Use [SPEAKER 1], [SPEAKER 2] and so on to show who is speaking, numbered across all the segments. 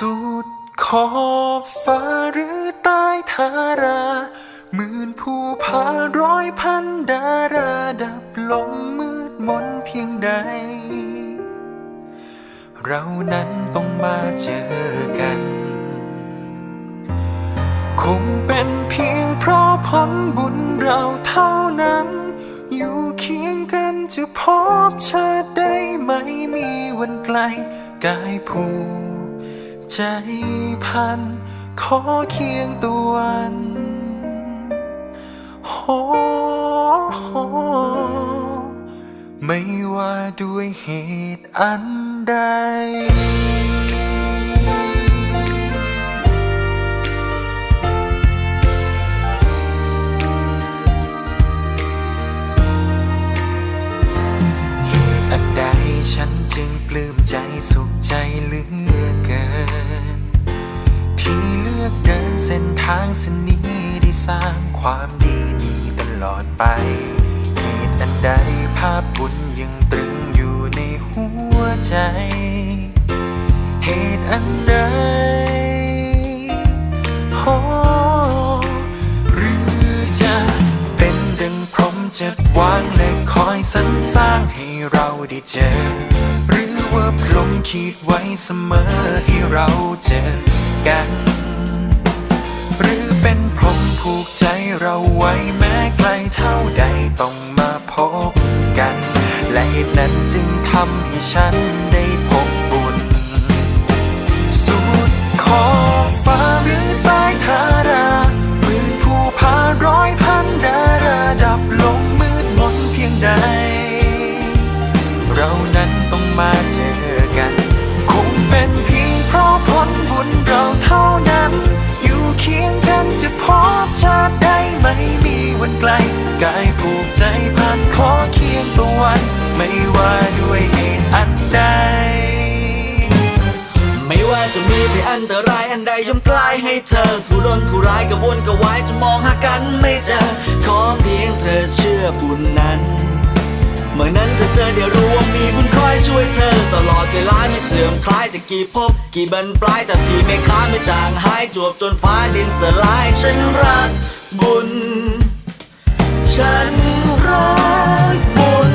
[SPEAKER 1] สุดขอบฟ้าหรือใต้ทาราหมื่นภูผาร้อยพันดาราดับลมมืดมนเพียงใด เรานั้นต้องมาเจอกัน คงเป็นเพียงเพราะผลบุญเราเท่านั้น อยู่เคียงกันจะพบชาติได้ไหมมีวันไกลกายผู ใจพัน ขอเคียงตัววันโฮโฮไม่ว่าด้วยเหตุอันใดเหตุอันใดฉันจึงปลื้มใจสุขใจเหลือางเส้นนี้ได้สร้างความดีนี้ตลอดไปเหตุอันใดภาพบุญยังตรึงอยู่ในหัวใจ เหตุอันใดโอหรือจะเป็นดังพรหมจัดวางและคอยสรรสร้างให้เราได้เจอ หรือว่าพรหมคิดไว้เสมอให้เราเจอกัน เราไว้แม้ไกลเท่าใดต้องมาพบกัน และเหตุนั้นจึงทำให้ฉัน วันไกลกายผูกใจผ่านขอเคียงตัววัน ไม่ว่าด้วยเหตุอันใด
[SPEAKER 2] ไม่ว่าจะมีภัยอันตรายอันใดย่อมกลายให้เธอทุรนทุรายกระวนกระวายจะมองหากันไม่เจอ ขอเพียงเธอเชื่อบุญนั้นเมื่อนั้นเธอเจอเดี๋ยวรู้ว่ามีบุญคอยช่วยเธอ ตลอดเวลาไม่เสื่อมคลายจะกี่ภพกี่บรรปลายแต่ที่ไม่ค้าไม่จางหายจวบจนฟ้าดินสลายฉันรักบุญ ฉันรักบุญ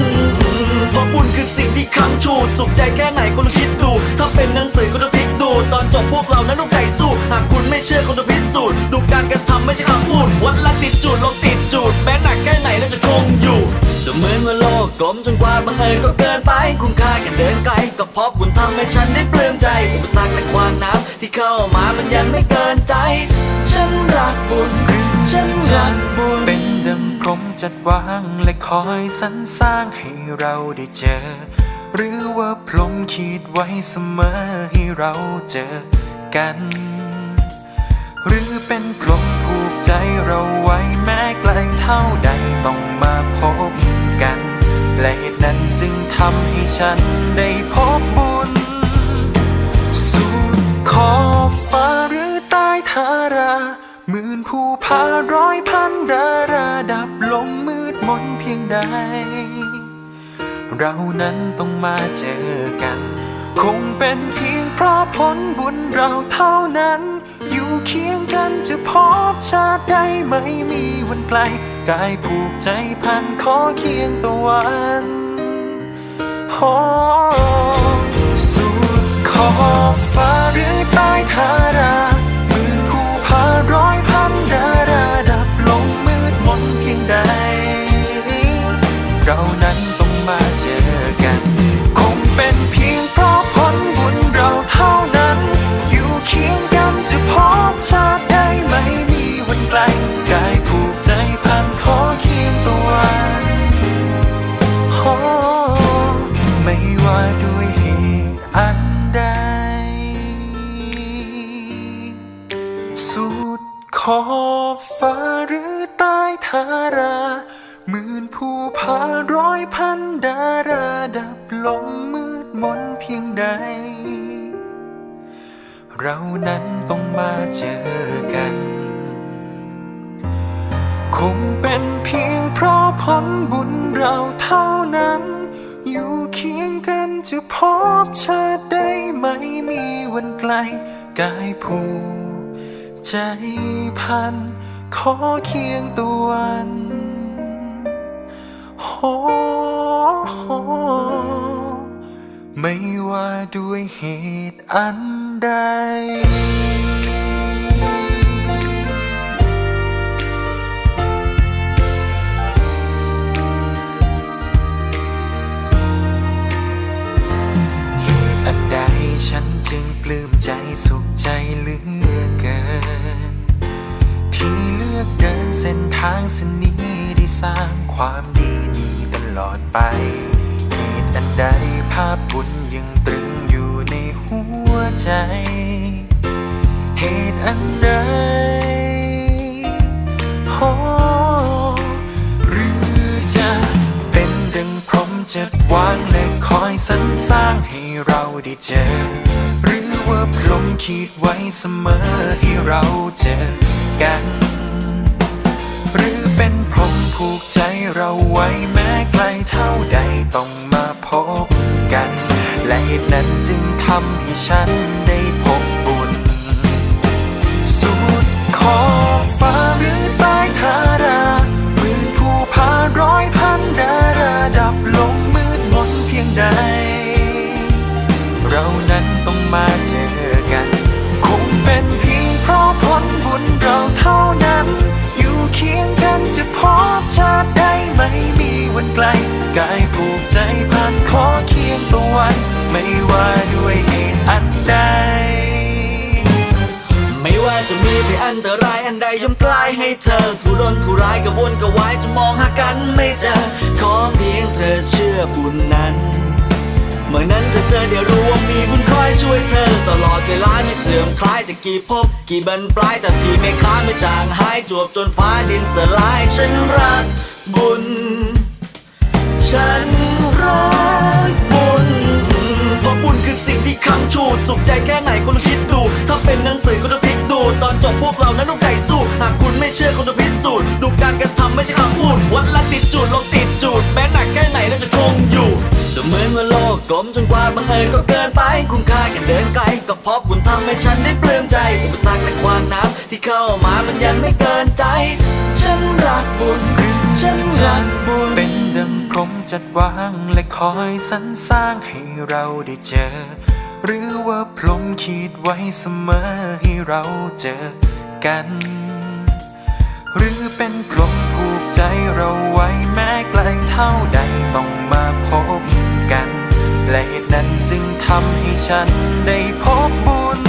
[SPEAKER 2] เพราะบุญคือสิ่งที่คำชู สุขใจแค่ไหนคนคิดดู ถ้าเป็นหนังสือก็ต้องพลิกดู ตอนจบพวกเรานั้นต้องใจสู้ หากคุณไม่เชื่อคนต้องพิสูจน์ดูการกระทำไม่ใช่คำพูด วัดละติดจูดลงติดจูดแม้หนักแค่ไหนน่าจะคงอยู่ดูเหมือนว่าโลกกลมจนกว่าบังเอิญก็เกินไป คุ้มค่าแค่เดินไกลก็เพราะบุญทำให้ฉันได้ปลื้มใจอุปสรรคและความน้ำที่เข้ามามันยังไม่เกินใจ ฉันรักบุญฉันรัก
[SPEAKER 1] จัดวางและคอยสรรสร้างให้เราได้เจอ หรือว่าพรหมคิดไว้เสมอให้เราเจอกัน หรือเป็นพรหมผูกใจเราไว้แม้ไกลเท่าใดต้องมาพบกันและเหตุนั้นจึงทำให้ฉันได้พ เรานั้นต้องมาเจอกัน คงเป็นเพียงเพราะผลบุญเราเท่านั้น อยู่เคียงกันจะพบชาติใดไม่มีวันไกล กายผูกใจพันขอเคียงตะวันโอสุดขอบฟ้า ขอบฟ้าหรือใต้ทาราหมื่นภูผาร้อยพันดาราดับลมมืดมนเพียงใด เรานั้นต้องมาเจอกัน คงเป็นเพียงเพราะผลบุญเราเท่านั้น อยู่เคียงกันจะพบชาติได้ไหมมีวันไกลกายผู ใจพัน ขอเคียงตัววันโหโหไม่ว่าด้วยเหตุอันใดเหตุอันใดฉันจึงปลื้มใจสุขใจเหลือ ส้นทางเส้นนี้ได้สร้างความดีนี้ตลอดไป เหตุอันใดภาพบุญยังตรึงอยู่ในหัวใจ เหตุอันใดโอหรือจะเป็นดังพรหมจัดวางและคอยสรรสร้างให้เราได้เจอ หรือว่าพรหมคิดไว้เสมอให้เราเจอกัน ผูกใจเราไว้แม้ไกลเท่าใดต้องมาพบกัน และเหตุนั้นจึงทำให้ฉัน วันไกลกายผูกใจพันขอเคียงตัววัน ไม่ว่าด้วยเหตุอันใด
[SPEAKER 2] ไม่ว่าจะมีภัยอันตรายอันใดย่อมกลายให้เธอทุรนทุรายกระวนกระวายจะมองหากันไม่เจอ ขอเพียงเธอเชื่อบุญนั้นเมื่อนั้นเธอเจอเดี๋ยวรู้ว่ามีบุญคอยช่วยเธอ ตลอดเวลาที่เสื่อมคลายจะกี่ภพกี่บรรปลายแต่ที่ไม่ค้านไม่จางหายจวบจนฟ้าดินสลายฉันรักบุญ ใจแค่ไหนคุณคิดดู ถ้าเป็นหนังสือคุณจะพลิกดู ตอนจบพวกเรานั้นต้องใจสู้ หากคุณไม่เชื่อคุณจะพิสูจน์ดูการกระทำไม่ใช่คำพูด วัดละติดจูดลงติดจูดแม้หนักแค่ไหนน่าจะคงอยู่แต่เหมือนว่าโลกกลมจนกว่าบังเอิญก็เกินไป คุ้มค่าแค่เดินไกลก็เพราะบุญทำให้ฉันได้ปลื้มใจอุปสรรคและความน้ำที่เข้ามามันยังไม่เกินใจ ฉันรักบุญฉันรักบุญ
[SPEAKER 1] เป็นดังพรมจัดวางและคอยสรรสร้างให้เราได้เจอ หรือว่าพรหมคิดไว้เสมอให้เราเจอกัน หรือเป็นพรหมผูกใจเราไว้แม้ไกลเท่าใดต้องมาพบกัน และเหตุนั้นจึงทำให้ฉันได้พบบุญ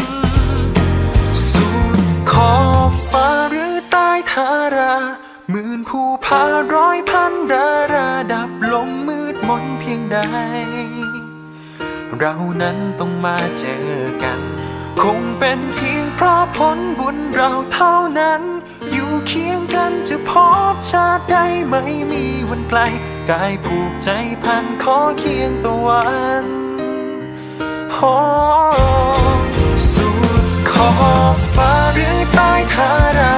[SPEAKER 1] สุดขอบฟ้าหรือใต้ธาราหมื่นผู้พาร้อยพันดาราดับลงมืดมนเพียงใด เรานั้นต้องมาเจอกัน คงเป็นเพียงเพราะผลบุญเราเท่านั้น อยู่เคียงกันจะพบชาติใดไม่มีวันไกล กายผูกใจพันขอเคียงตัววันโอ้สุดขอบฟ้าหรือใต้ธารา